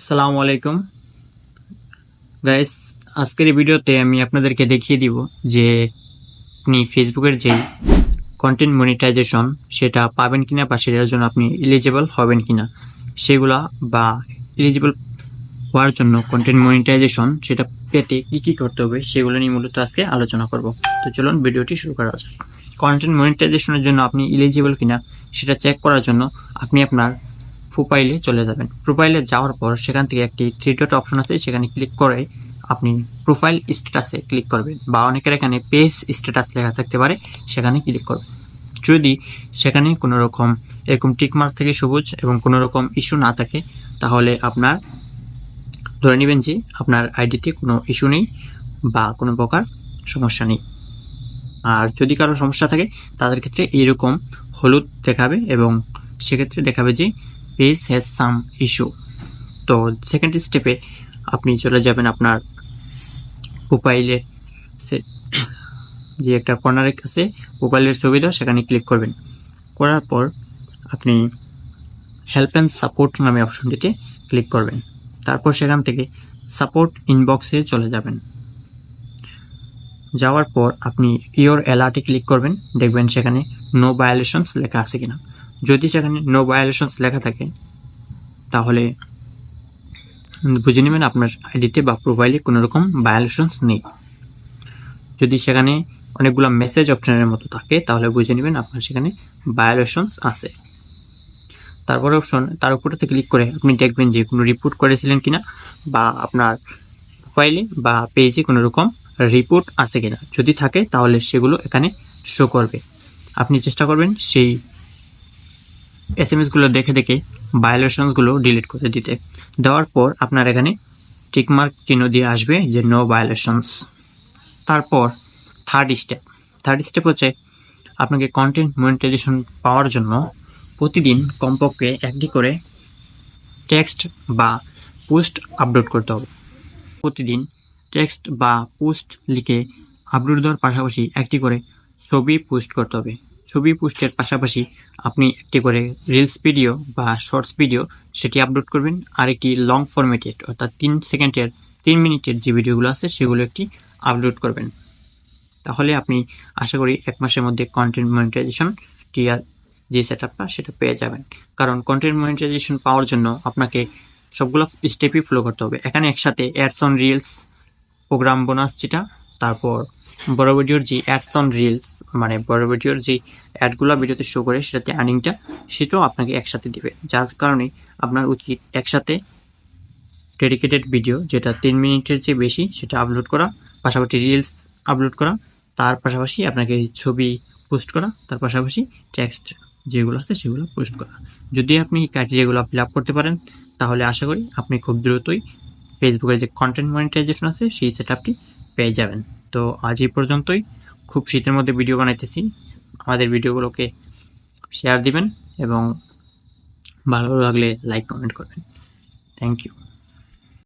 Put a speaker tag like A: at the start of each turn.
A: আসসালামু আলাইকুম। গাইস আজকের ভিডিওতে আমি আপনাদেরকে দেখিয়ে দিব যে আপনি ফেসবুকের যে কন্টেন্ট মনিটাইজেশন সেটা পাবেন কিনা বা সেটার জন্য আপনি এলিজিবল হবেন কিনা, সেগুলা বা এলিজিবল হওয়ার জন্য কন্টেন্ট মনিটাইজেশন সেটা পেতে কী কী করতে হবে, সেগুলো নিয়ে মূলত আজকে আলোচনা করব। তো চলুন ভিডিওটি শুরু করা যাক। কন্টেন্ট মনিটাইজেশনের জন্য আপনি এলিজিবল কিনা, সেটা চেক করার জন্য আপনি আপনার প্রোফাইলে চলে যাবেন। প্রোফাইলে যাওয়ার পর সেখান থেকে একটি থ্রি ডট অপশন আছে, সেখানে ক্লিক করে আপনি প্রোফাইল স্ট্যাটাসে ক্লিক করবেন বা অনেকের এখানে পেজ স্ট্যাটাস লেখা থাকতে পারে, সেখানে ক্লিক করবেন। যদি সেখানে কোনো রকম এরকম টিকমার্ক থেকে সবুজ এবং কোনো রকম ইস্যু না থাকে, তাহলে আপনার ধরে নেবেন যে আপনার আইডিতে কোনো ইস্যু নেই বা কোনো প্রকার সমস্যা নেই। আর যদি কারও সমস্যা থাকে, তাদের ক্ষেত্রে এইরকম হলুদ দেখাবে এবং সেক্ষেত্রে দেখাবে যে পেজ হ্যাজ সাম ইস্যু তো সেকেন্ড স্টেপে আপনি চলে যাবেন আপনার প্রোফাইলে যে একটা কর্নারে কাছে প্রোফাইলের দেওয়া সেখানে ক্লিক করবেন। করার পর আপনি হেল্প অ্যান্ড সাপোর্ট নামে অপশনটিতে ক্লিক করবেন। তারপর সেখান থেকে সাপোর্ট ইনবক্সে চলে যাবেন। যাওয়ার পর আপনি ইওর অ্যালার্টে ক্লিক করবেন। দেখবেন সেখানে নো ভায়োলেশনস লেখা আছে কিনা। যদি সেখানে নো ভায়োলেশনস লেখা থাকে, তাহলে বুঝে নেবেন আপনার আইডিতে বা প্রোফাইলে কোনো রকম ভায়োলেশনস নেই। যদি সেখানে অনেকগুলো মেসেজ অপশনের মতো থাকে, তাহলে বুঝে নেবেন আপনার সেখানে ভায়োলেশনস আছে। তারপরে অপশন তার উপরতে ক্লিক করে আপনি দেখবেন যে কোনো রিপোর্ট করেছিলেন কিনা, বা আপনার প্রোফাইলে বা পেজে কোনো রকম রিপোর্ট আছে কিনা। যদি থাকে, তাহলে সেগুলো এখানে শো করবে। আপনি চেষ্টা করবেন সেই এস এম এসগুলো দেখে দেখে ভায়োলেশনসগুলো ডিলিট করে দিতে। দেওয়ার পর আপনার এখানে টিকমার্ক চিহ্ন দিয়ে আসবে যে নো ভায়োলেশনস তারপর থার্ড স্টেপ থার্ড স্টেপ হচ্ছে আপনাকে কন্টেন্ট মনিটাইজেশন পাওয়ার জন্য প্রতিদিন কমপক্ষে একটি করে টেক্সট বা পোস্ট আপলোড করতে হবে। প্রতিদিন টেক্সট বা পোস্ট লিখে আপলোড দেওয়ার পাশাপাশি একটি করে ছবি পোস্ট করতে হবে। ছবি পোস্টের পাশাপাশি আপনি একটি করে রিলস ভিডিও বা শর্টস ভিডিও সেটি আপলোড করবেন। আর একটি লং ফরম্যাটেড অর্থাৎ তিন সেকেন্ডের, তিন মিনিটের যে ভিডিওগুলো আছে সেগুলো একটি আপলোড করবেন। তাহলে আপনি আশা করি এক মাসের মধ্যে কন্টেন্ট মনিটাইজেশন যে সেট আপটা সেটা পেয়ে যাবেন। কারণ কন্টেন্ট মনিটাইজেশন পাওয়ার জন্য আপনাকে সবগুলো স্টেপই ফলো করতে হবে। এখানে একসাথে ads on reels program bonus যেটা, তারপর বড় ভিডিওর যে অ্যাডস অন রিলস মানে বড় ভিডিওর যে অ্যাডগুলো ভিডিওতে শো করে সেটাতে আর্নিংটা সেটাও আপনাকে একসাথে দিবে। যার কারণে আপনার উচিত একসাথে ডেডিকেটেড ভিডিও যেটা তিন মিনিটের চেয়ে বেশি, সেটা আপলোড করা, পাশাপাশি রিলস আপলোড করা, তার পাশাপাশি আপনাকে ছবি পোস্ট করা, তার পাশাপাশি টেক্সট যেগুলো আছে সেগুলো পোস্ট করা। যদি আপনি ক্রাইটেরিয়াগুলো ফিল আপ করতে পারেন, তাহলে আশা করি আপনি খুব দ্রুতই ফেসবুকের যে কন্টেন্ট মনিটাইজেশন আছে, সেই সেট আপটি পেয়ে যাবেন। তো আজ এই পর্যন্তই। খুব শীতের মধ্যে ভিডিও বানাইতেছি। আমাদের ভিডিওগুলোকে শেয়ার দিবেন এবং ভালো লাগলে লাইক কমেন্ট করবেন। Thank you